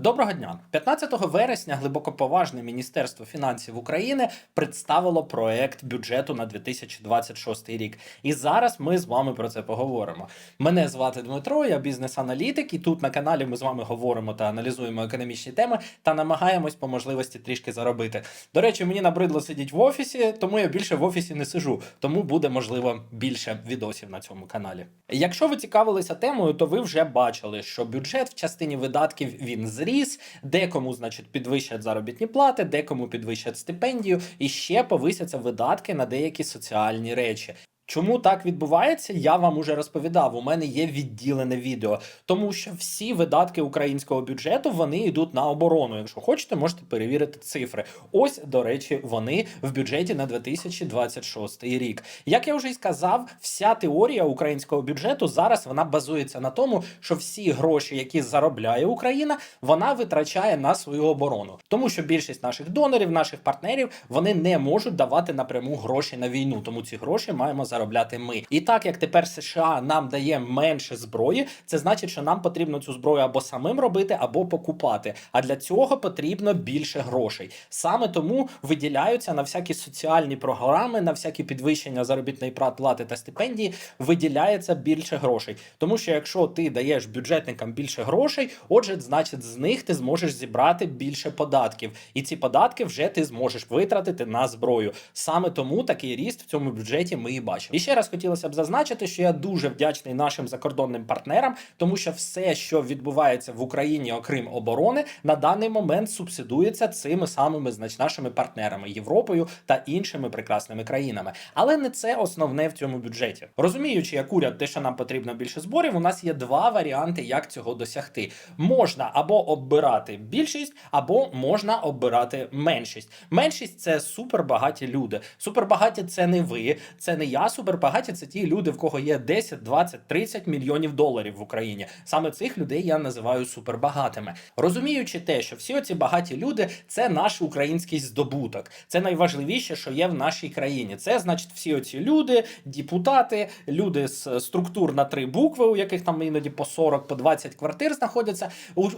Доброго дня, 15 вересня глибокоповажне Міністерство фінансів України представило проект бюджету на 2026 рік. І зараз ми з вами про це поговоримо. Мене звати Дмитро, я бізнес-аналітик, і тут на каналі ми з вами говоримо та аналізуємо економічні теми та намагаємось по можливості трішки заробити. До речі, мені набридло сидіти в офісі, тому я більше в офісі не сижу. Тому буде можливо більше відосів на цьому каналі. Якщо ви цікавилися темою, то ви вже бачили, що бюджет в частині видатків він зріс, декому, значить, підвищать заробітні плати, декому підвищать стипендію, і ще повисяться видатки на деякі соціальні речі. Чому так відбувається, я вам уже розповідав. У мене є відділене відео, тому що всі видатки українського бюджету вони йдуть на оборону. Якщо хочете, можете перевірити цифри. Ось, до речі, вони в бюджеті на 2026 рік. Як я вже й сказав, вся теорія українського бюджету зараз вона базується на тому, що всі гроші, які заробляє Україна, вона витрачає на свою оборону, тому що більшість наших донорів, наших партнерів, вони не можуть давати напряму гроші на війну. Тому ці гроші маємо заробляти ми. І так як тепер США нам дає менше зброї, це значить, що нам потрібно цю зброю або самим робити, або покупати. А для цього потрібно більше грошей. Саме тому виділяються на всякі соціальні програми, на всякі підвищення заробітної плати та стипендії. Виділяється більше грошей. Тому що якщо ти даєш бюджетникам більше грошей, отже, значить, з них ти зможеш зібрати більше податків, і ці податки вже ти зможеш витратити на зброю. Саме тому такий ріст в цьому бюджеті ми і бачимо. І ще раз хотілося б зазначити, що я дуже вдячний нашим закордонним партнерам, тому що все, що відбувається в Україні, окрім оборони, на даний момент субсидується цими самими нашими партнерами Європою та іншими прекрасними країнами. Але не це основне в цьому бюджеті. Розуміючи, як уряд, те, що нам потрібно більше зборів, у нас є два варіанти, як цього досягти. Можна або оббирати більшість, або можна оббирати меншість. Меншість це супербагаті люди. Супербагаті це не ви, це не я. Супербагаті це ті люди, в кого є 10, 20, 30 мільйонів доларів в Україні. Саме цих людей я називаю супербагатими. Розуміючи те, що всі оці багаті люди це наш український здобуток. Це найважливіше, що є в нашій країні. Це значить всі оці люди, депутати, люди з структур на три букви, у яких там іноді по 40, по 20 квартир знаходяться.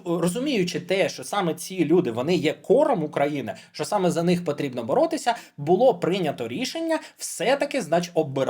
Розуміючи те, що саме ці люди вони є кором України, що саме за них потрібно боротися, було прийнято рішення все-таки, значить, обирати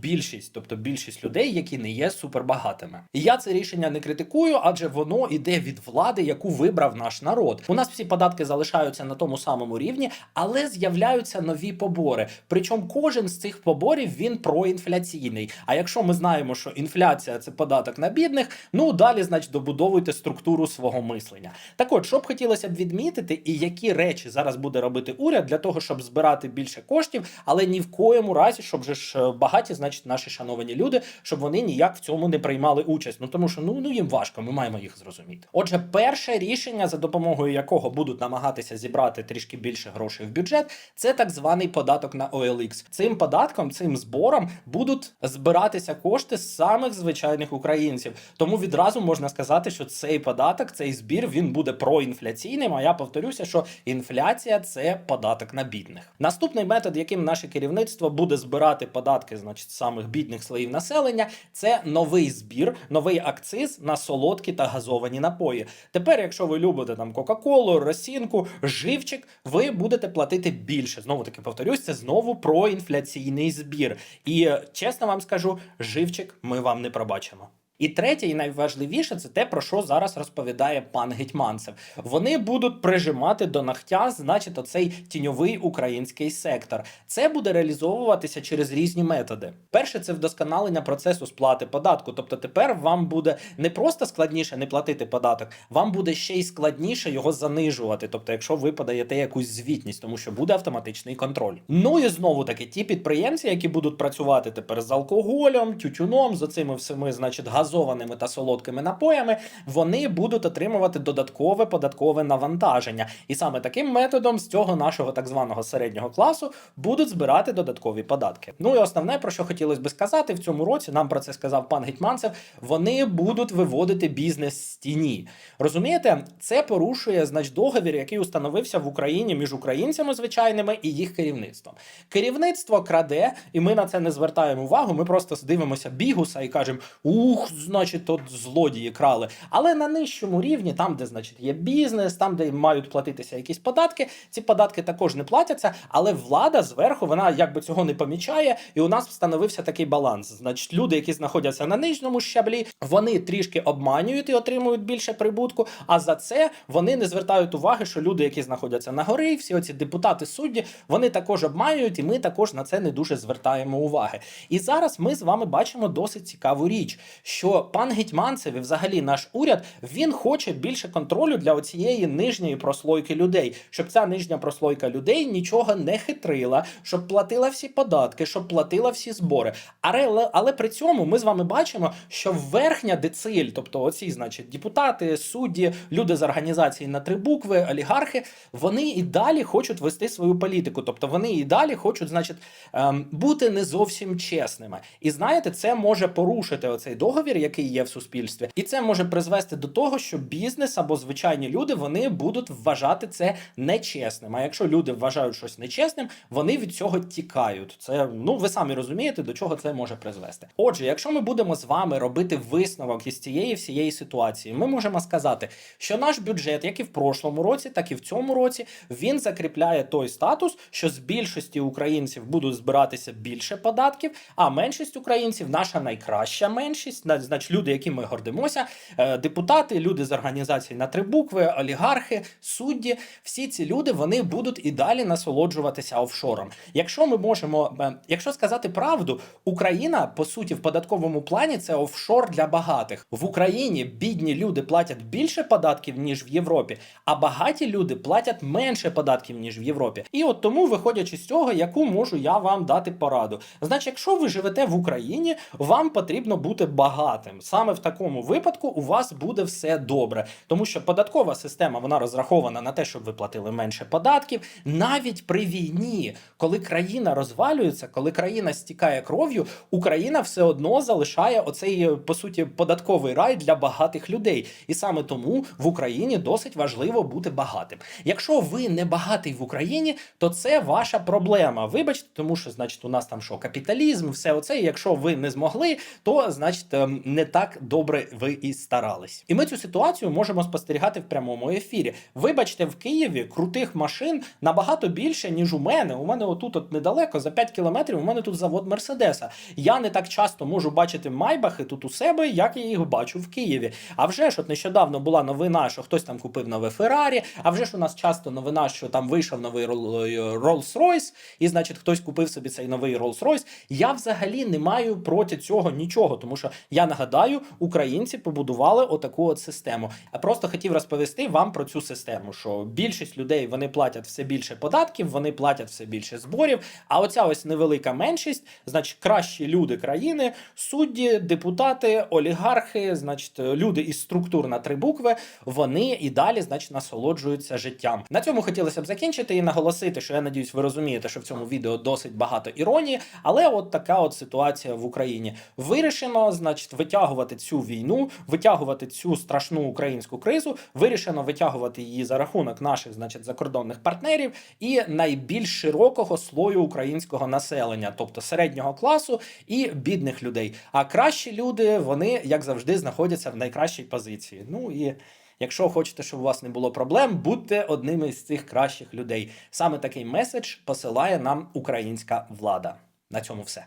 більшість, тобто більшість людей, які не є супербагатими. І я це рішення не критикую, адже воно іде від влади, яку вибрав наш народ. У нас всі податки залишаються на тому самому рівні, але з'являються нові побори. Причому кожен з цих поборів він проінфляційний. А якщо ми знаємо, що інфляція це податок на бідних, ну далі, значить, добудовуйте структуру свого мислення. Так от, що б хотілося б відмітити, і які речі зараз буде робити уряд для того, щоб збирати більше коштів, але ні в коєму разі, щоб же ж е, багаті, значить, наші шановані люди, щоб вони ніяк в цьому не приймали участь. Ну тому що ну, ну їм важко, ми маємо їх зрозуміти. Отже, перше рішення, за допомогою якого будуть намагатися зібрати трішки більше грошей в бюджет, це так званий податок на OLX. Цим податком, цим збором будуть збиратися кошти з самих звичайних українців. Тому відразу можна сказати, що цей податок, цей збір, він буде проінфляційним. А я повторюся, що інфляція це податок на бідних. Наступний метод, яким наше керівництво буде збирати податки, значить, самих бідних слоїв населення, це новий збір, новий акциз на солодкі та газовані напої. Тепер, якщо ви любите там Кока-Колу, Росінку, живчик, ви будете платити більше. Знову таки повторюсь, це знову проінфляційний збір. І е, чесно вам скажу, живчик ми вам не пробачимо. І третє, і найважливіше, це те, про що зараз розповідає пан Гетьманцев. Вони будуть прижимати до нахтя, значить, оцей тіньовий український сектор. Це буде реалізовуватися через різні методи. Перше, це вдосконалення процесу сплати податку. Тобто тепер вам буде не просто складніше не платити податок, вам буде ще й складніше його занижувати. Тобто, якщо ви подаєте якусь звітність, тому що буде автоматичний контроль. Ну і знову таки, ті підприємці, які будуть працювати тепер з алкоголем, тютюном, з оцими всіми, значить, газованими та солодкими напоями, вони будуть отримувати додаткове податкове навантаження. І саме таким методом з цього нашого так званого середнього класу будуть збирати додаткові податки. Ну і основне, про що хотілося би сказати, в цьому році нам про це сказав пан Гетьманцев. Вони будуть виводити бізнес з тіні. Розумієте, це порушує значить, договір, який установився в Україні між українцями звичайними і їх керівництвом. Керівництво краде, і ми на це не звертаємо увагу. Ми просто дивимося бігуса і кажемо: ух, значить, от злодії крали. Але на нижчому рівні, там, де значить є бізнес, там, де мають платитися якісь податки, ці податки також не платяться. Але влада зверху вона якби цього не помічає, і у нас встановився такий баланс. Значить, люди, які знаходяться на нижньому щаблі, вони трішки обманюють і отримують більше прибутку. А за це вони не звертають уваги, що люди, які знаходяться на горі, всі оці депутати, судді, вони також обманюють, і ми також на це не дуже звертаємо уваги. І зараз ми з вами бачимо досить цікаву річ, що пан Гетьманцев і взагалі наш уряд він хоче більше контролю для оцієї нижньої прослойки людей, щоб ця нижня прослойка людей нічого не хитрила, щоб платила всі податки, щоб платила всі збори. Але, але при цьому ми з вами бачимо, що верхня дециль, тобто оці, значить, депутати, судді, люди з організації на три букви, олігархи, вони і далі хочуть вести свою політику. Тобто вони і далі хочуть, значить, ем, бути не зовсім чесними. І знаєте, це може порушити оцей договір, який є в суспільстві, і це може призвести до того, що бізнес або звичайні люди вони будуть вважати це нечесним. А якщо люди вважають щось нечесним, вони від цього тікають. Це ну ви самі розумієте, до чого це може призвести. Отже, якщо ми будемо з вами робити висновок із цієї всієї ситуації, ми можемо сказати, що наш бюджет, як і в прошлому році, так і в цьому році, він закріпляє той статус, що з більшості українців будуть збиратися більше податків, а меншість українців, наша найкраща меншість, значить люди, які ми гордимося, е, депутати, люди з організацій на три букви, олігархи, судді, всі ці люди вони будуть і далі насолоджуватися офшором. Якщо ми можемо, е, якщо сказати правду, Україна по суті в податковому плані це офшор для багатих. В Україні бідні люди платять більше податків ніж в Європі, а багаті люди платять менше податків ніж в Європі. І от тому, виходячи з цього, яку можу я вам дати пораду. Значить, якщо ви живете в Україні, вам потрібно бути багатим. Саме в такому випадку у вас буде все добре, тому що податкова система вона розрахована на те, щоб ви платили менше податків. Навіть при війні, коли країна розвалюється, коли країна стікає кров'ю, Україна все одно залишає оцей по суті податковий рай для багатих людей. І саме тому в Україні досить важливо бути багатим. Якщо ви не багатий в Україні, то це ваша проблема. Вибачте, тому що значить у нас там що капіталізм, все оце. І якщо ви не змогли, то значить ем, не так добре ви і старались. І ми цю ситуацію можемо спостерігати в прямому ефірі. Вибачте, в Києві крутих машин набагато більше, ніж у мене. У мене отут от недалеко, за 5 кілометрів, у мене тут завод Мерседеса. Я не так часто можу бачити майбахи тут у себе, як я їх бачу в Києві. А вже ж от нещодавно була новина, що хтось там купив нове Феррарі. А вже ж у нас часто новина, що там вийшов новий Rolls-Royce, і значить хтось купив собі цей новий Rolls-Royce. Я взагалі не маю проти цього нічого, тому що я нагадаю, українці побудували отаку от систему. Я просто хотів розповісти вам про цю систему, що більшість людей вони платять все більше податків, вони платять все більше зборів. А оця ось невелика меншість, значить, кращі люди країни, судді, депутати, олігархи, значить, люди із структур на три букви, вони і далі, значить, насолоджуються життям. На цьому хотілося б закінчити і наголосити, що я надіюсь, ви розумієте, що в цьому відео досить багато іронії, але от така от ситуація в Україні. Вирішено, значить, витягувати цю війну, витягувати цю страшну українську кризу, вирішено витягувати її за рахунок наших, значить, закордонних партнерів і найбільш широкого слою українського населення, тобто середнього класу і бідних людей. А кращі люди, вони як завжди знаходяться в найкращій позиції. Ну і Якщо хочете, щоб у вас не було проблем, будьте одним із цих кращих людей. Саме такий меседж посилає нам українська влада. На цьому все.